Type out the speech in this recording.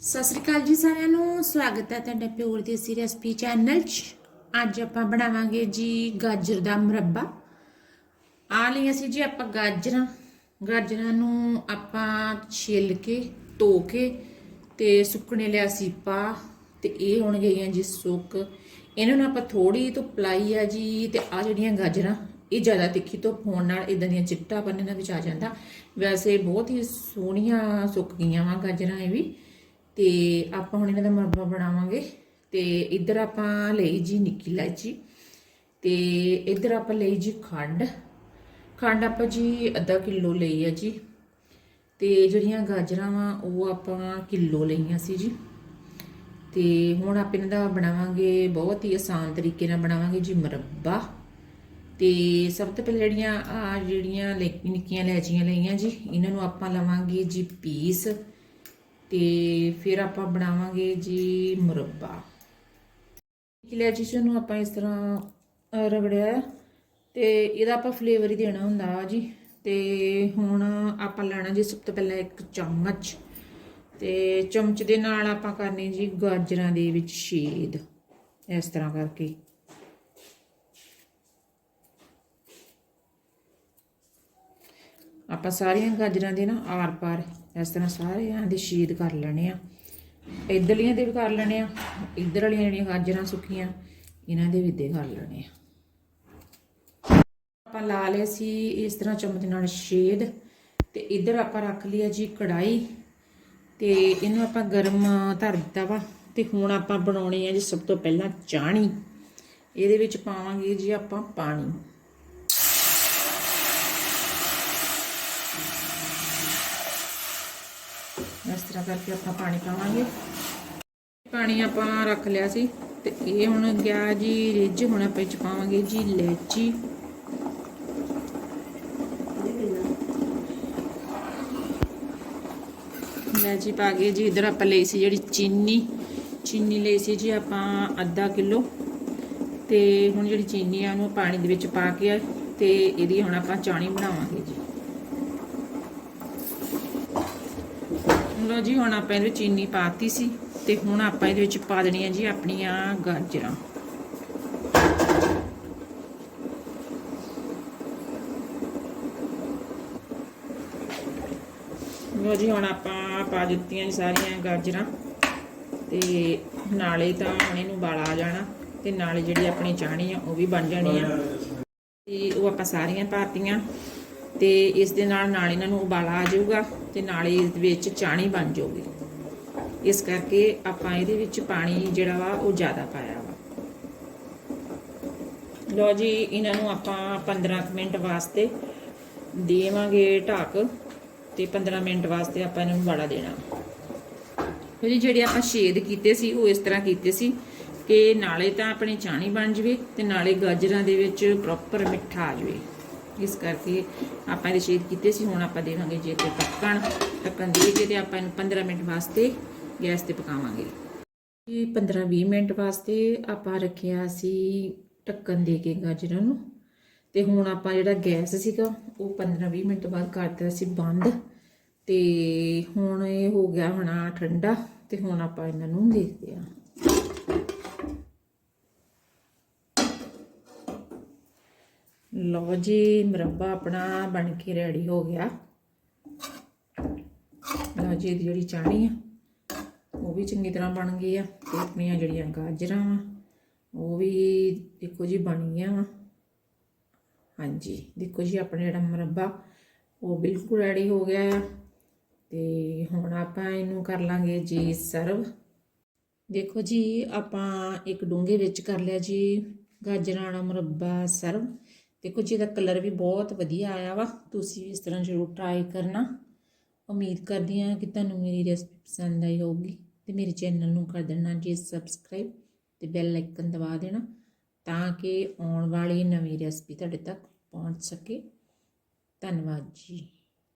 ਸਤਿ ਸ੍ਰੀ ਅਕਾਲ ਜੀ ਸਾਰਿਆਂ ਨੂੰ, ਸਵਾਗਤ ਹੈ ਤੁਹਾਡਾ ਪਿਓਰ ਦੇਸੀ ਰੈਸਪੀ ਚੈਨਲ 'ਚ। ਅੱਜ ਆਪਾਂ ਬਣਾਵਾਂਗੇ ਜੀ ਗਾਜਰ ਦਾ ਮੁਰੱਬਾ। ਆ ਲਈ ਅਸੀਂ ਜੀ ਆਪਾਂ ਗਾਜਰਾਂ। ਗਾਜਰਾਂ ਨੂੰ ਆਪਾਂ ਛਿੱਲ ਕੇ, ਧੋ ਕੇ ਤੇ ਸੁੱਕਣੇ ਲਿਆ ਸੀ ਪਾ ਤੇ ਇਹ ਹੁਣ ਗਈਆਂ ਜੀ ਸੁੱਕ। ਇਹਨਾਂ ਨੂੰ ਆਪਾਂ ਥੋੜੀ ਧੁੱਪ ਲਾਈ ਆ ਜੀ ਤੇ ਆ ਜਿਹੜੀਆਂ ਗਾਜਰਾਂ, ਇਹ ਜ਼ਿਆਦਾ ਤਿੱਖੀ ਧੁੱਪ ਹੋਣ ਨਾਲ ਇਦਾਂ ਦੀਆਂ ਚਿੱਟਾ ਪੰਨ ਇਹਨਾਂ ਵਿੱਚ ਆ ਜਾਂਦਾ। ਵੈਸੇ ਬਹੁਤ ਹੀ ਸੋਹਣੀਆਂ ਸੁੱਕ ਗਈਆਂ ਵਾ ਗਾਜਰਾਂ ਇਹ ਵੀ। ਤੇ ਆਪਾਂ ਹੁਣ ਇਹਨਾਂ ਦਾ ਮੁਰੱਬਾ ਬਣਾਵਾਂਗੇ ਤੇ ਇੱਧਰ ਆਪਾਂ ਲਈ ਜੀ ਨਿੱਕੀ ਇਲਾਇਚੀ ਤੇ ਇੱਧਰ ਆਪਾਂ ਲਈ ਜੀ ਖੰਡ। ਖੰਡ ਆਪਾਂ ਜੀ ਅੱਧਾ ਕਿਲੋ ਲਈ ਆ ਜੀ। ਤੇ ਜਿਹੜੀਆਂ ਗਾਜਰਾਂ ਵਾ, ਉਹ ਆਪਾਂ ਕਿਲੋ ਲਈਆਂ ਸੀ ਜੀ। ਤੇ ਹੁਣ ਆਪਾਂ ਇਹਨਾਂ ਦਾ ਬਣਾਵਾਂਗੇ ਬਹੁਤ ਹੀ ਆਸਾਨ ਤਰੀਕੇ ਨਾਲ ਬਣਾਵਾਂਗੇ ਜੀ ਮੁਰੱਬਾ। ਤੇ ਸਭ ਤੋਂ ਪਹਿਲਾਂ ਜਿਹੜੀਆਂ ਆ ਜਿਹੜੀਆਂ ਲੈ- ਨਿੱਕੀਆਂ ਲੈਚੀਆਂ ਲਈਆਂ ਜੀ, ਇਹਨਾਂ ਨੂੰ ਆਪਾਂ ਲਵਾਂਗੇ ਜੀ ਪੀਸ। ਤੇ ਫਿਰ ਆਪਾਂ ਬਣਾਵਾਂਗੇ ਜੀ ਮੁਰੱਬਾ। ਇਲਾਇਚੀ ਚ ਨੂੰ ਆਪਾਂ ਇਸ ਤਰ੍ਹਾਂ ਰਗੜਿਆ ਹੈ ਤੇ ਇਹਦਾ ਆਪਾਂ ਫਲੇਵਰ ਹੀ ਦੇਣਾ ਹੁੰਦਾ ਆ ਜੀ। ਤੇ ਹੁਣ ਆਪਾਂ ਲੈਣਾ ਜੀ ਸਭ ਤੋਂ ਪਹਿਲਾਂ ਇੱਕ ਚਮਚ। ਤੇ ਚਮਚ ਦੇ ਨਾਲ ਆਪਾਂ ਕਰਨੀ ਜੀ ਗਾਜਰਾਂ ਦੇ ਵਿੱਚ ਛੇਦ ਇਸ ਤਰ੍ਹਾਂ ਕਰਕੇ। ਆਪਾਂ ਸਾਰੀਆਂ ਗਾਜਰਾਂ ਦੇ ਨਾ ਆਰ ਪਾਰ ਇਸ ਤਰ੍ਹਾਂ ਸਾਰਿਆਂ ਦੇ ਛੇਦ ਕਰ ਲੈਣੇ ਆ। ਇਧਰਲੀਆਂ ਦੇ ਵੀ ਕਰ ਲੈਣੇ ਆ ਇਧਰ ਵਾਲੀਆਂ ਜਿਹੜੀਆਂ ਗਾਜਰਾਂ ਸੁੱਕੀਆਂ, ਇਹਨਾਂ ਦੇ ਵੀ ਦੇ ਕਰ ਲੈਣੇ ਆ। ਆਪਾਂ ਲਾ ਲਏ ਸੀ ਇਸ ਤਰ੍ਹਾਂ ਚਮਚ ਨਾਲ ਛੇਦ ਤੇ ਇਧਰ ਆਪਾਂ ਰੱਖ ਲਿਆ ਜੀ ਕੜਾਈ ਤੇ ਇਹਨੂੰ ਆਪਾਂ ਗਰਮ ਧਰ ਦਿੱਤਾ ਵਾ, ਤੇ ਹੁਣ ਆਪਾਂ ਬਣਾਉਣੀ ਆ ਜੀ ਸਭ ਤੋਂ ਪਹਿਲਾਂ ਚਾਣੀ ਇਹਦੇ ਵਿੱਚ ਪਾਵਾਂਗੇ ਜੀ ਆਪਾਂ ਪਾਣੀ ਇਸ ਤਰ੍ਹਾਂ ਕਰਕੇ ਆਪਾਂ ਪਾਣੀ ਪਾਵਾਂਗੇ। ਪਾਣੀ ਆਪਾਂ ਰੱਖ ਲਿਆ ਸੀ ਤੇ ਇਹ ਹੁਣ ਗਿਆ ਜੀ ਰਿੱਝ, ਹੁਣ ਆਪਾਂ ਇਹ ਪਾਵਾਂਗੇ ਜੀ ਲੈਚੀ ਲੈਚੀ ਪਾ ਕੇ ਜੀ ਇਧਰ ਆਪਾਂ ਲਈ ਸੀ ਜਿਹੜੀ ਚੀਨੀ। ਚੀਨੀ ਲਈ ਸੀ ਜੀ ਆਪਾਂ ਅੱਧਾ ਕਿਲੋ। ਤੇ ਹੁਣ ਜਿਹੜੀ ਚੀਨੀ ਆ ਉਹਨੂੰ ਪਾਣੀ ਦੇ ਵਿੱਚ ਪਾ ਕੇ ਤੇ ਇਹਦੀ ਹੁਣ ਆਪਾਂ ਚਾਣੀ ਬਣਾਵਾਂਗੇ ਜੀ। ਲੋ ਜੀ, ਹੁਣ ਆਪਾਂ ਇਹਦੇ ਵਿੱਚ ਚੀਨੀ ਪਾਤੀ ਸੀ ਤੇ ਹੁਣ ਆਪਾਂ ਇਹਦੇ ਵਿੱਚ ਪਾ ਦੇਣੀਆਂ ਜੀ ਆਪਣੀਆਂ ਗਾਜਰਾਂ। ਲੋ ਜੀ, ਹੁਣ ਆਪਾਂ ਪਾ ਦਿੱਤੀਆਂ ਜੀ ਸਾਰੀਆਂ ਗਾਜਰਾਂ ਤੇ ਨਾਲੇ ਤਾਂ ਹੁਣ ਇਹਨੂੰ ਬਾਲਾ ਆ ਜਾਣਾ ਤੇ ਨਾਲੇ ਜਿਹੜੀ ਆਪਣੀ ਚਾਹਣੀ ਆ ਉਹ ਵੀ ਬਣ ਜਾਣੀ ਆ। ਤੇ ਉਹ ਆਪਾਂ ਸਾਰੀਆਂ ਪਾਤੀਆਂ। ਤੇ ਇਸ ਦੇ ਨਾਲ ਨਾਲ ਇਹਨਾਂ ਨੂੰ ਉਬਾਲਾ ਆ ਜਾਊਗਾ ਤੇ ਨਾਲੇ ਇਸ ਵਿੱਚ ਚਾਣੀ ਬਣ ਜਾਊਗੀ। ਇਸ ਕਰਕੇ ਆਪਾਂ ਇਹਦੇ ਵਿੱਚ ਪਾਣੀ ਜਿਹੜਾ ਵਾ ਉਹ ਜ਼ਿਆਦਾ ਪਾਇਆ ਵਾ। ਲੋ ਜੀ, ਇਹਨਾਂ ਨੂੰ ਆਪਾਂ 15 ਮਿੰਟ ਵਾਸਤੇ ਦੇਵਾਂਗੇ ਢੱਕ ਤੇ 15 ਮਿੰਟ ਵਾਸਤੇ ਆਪਾਂ ਇਹਨਾਂ ਨੂੰ ਉਬਾਲਾ ਦੇਣਾ। ਫਿਰ ਜੀ, ਜਿਹੜੇ ਆਪਾਂ ਛੇਦ ਕੀਤੇ ਸੀ, ਉਹ ਇਸ ਤਰ੍ਹਾਂ ਕੀਤੇ ਸੀ ਕਿ ਨਾਲੇ ਤਾਂ ਆਪਣੀ ਚਾਣੀ ਬਣ ਜਵੇ ਤੇ ਨਾਲੇ ਗਾਜਰਾਂ ਦੇ ਵਿੱਚ ਪ੍ਰੋਪਰ ਮਿੱਠਾ ਆ ਜਵੇ। ਇਸ ਕਰਕੇ ਆਪਾਂ ਇਹਦੇ ਛੇਦ ਕੀਤੇ ਸੀ, ਹੁਣ ਆਪਾਂ ਦੇਵਾਂਗੇ ਜੇ ਤੇ ਢੱਕਣ ਢੱਕਣ ਦੇ ਕੇ ਤੇ ਆਪਾਂ ਇਹਨੂੰ 15 ਮਿੰਟ ਵਾਸਤੇ ਗੈਸ ਤੇ ਪਕਾਵਾਂਗੇ। ਇਹ 15-20 ਮਿੰਟ ਵਾਸਤੇ ਆਪਾਂ ਰੱਖਿਆ ਸੀ ਢੱਕਣ ਦੇ ਕੇ ਗਾਜਰਾਂ ਨੂੰ। ਤੇ ਹੁਣ ਆਪਾਂ ਜਿਹੜਾ ਗੈਸ ਸੀਗਾ, ਉਹ 15-20 ਮਿੰਟ ਬਾਅਦ ਕਰਤਾ ਸੀ ਬੰਦ। ਤੇ ਹੁਣ ਇਹ ਹੋ ਗਿਆ ਹੋਣਾ ਠੰਡਾ, ਤੇ ਹੁਣ ਆਪਾਂ ਇਹਨਾਂ ਨੂੰ ਦੇਖਦੇ ਹਾਂ ਲਓ ਜੀ, ਮੁਰੱਬਾ ਆਪਣਾ ਬਣ ਕੇ ਰੈਡੀ ਹੋ ਗਿਆ। ਲਓ ਜੀ, ਇਹਦੀ ਜਿਹੜੀ ਚਾਣੀ ਆ, ਉਹ ਵੀ ਚੰਗੀ ਤਰ੍ਹਾਂ ਬਣ ਗਈ ਆ ਤੇ ਆਪਣੀਆਂ ਜਿਹੜੀਆਂ ਗਾਜਰਾਂ ਵਾ ਉਹ ਵੀ ਦੇਖੋ ਜੀ ਬਣ ਗਈਆਂ ਵਾ ਹਾਂਜੀ, ਦੇਖੋ ਜੀ, ਆਪਣਾ ਜਿਹੜਾ ਮੁਰੱਬਾ, ਉਹ ਬਿਲਕੁਲ ਰੈਡੀ ਹੋ ਗਿਆ ਆ। ਤੇ ਹੁਣ ਆਪਾਂ ਇਹਨੂੰ ਕਰ ਲਾਂਗੇ ਜੀ ਸਰਵ ਦੇਖੋ ਜੀ, ਆਪਾਂ ਇੱਕ ਡੂੰਘੇ ਵਿੱਚ ਕਰ ਲਿਆ ਜੀ, ਗਾਜਰਾਂ ਵਾਲਾ ਮੁਰੱਬਾ ਸਰਵ ਦੇਖੋ ਜੀ ਇਹਦਾ ਕਲਰ ਵੀ ਬਹੁਤ ਵਧੀਆ ਆਇਆ ਵਾ। ਤੁਸੀਂ ਵੀ ਇਸ ਤਰ੍ਹਾਂ ਜ਼ਰੂਰ ਟਰਾਈ ਕਰਨਾ। ਉਮੀਦ ਕਰਦੀ ਹਾਂ ਕਿ ਤੁਹਾਨੂੰ ਮੇਰੀ ਰੈਸਪੀ ਪਸੰਦ ਆਈ ਹੋਊਗੀ ਤੇ ਮੇਰੇ ਚੈਨਲ ਨੂੰ ਕਰ ਦੇਣਾ ਜੀ ਸਬਸਕ੍ਰਾਈਬ ਤੇ ਬੈਲ ਆਈਕਨ ਦਬਾ ਦੇਣਾ ਤਾਂ ਕਿ ਆਉਣ ਵਾਲੀ ਨਵੀਂ ਰੈਸਪੀ ਤੁਹਾਡੇ ਤੱਕ ਪਹੁੰਚ ਸਕੇ। ਧੰਨਵਾਦ ਜੀ।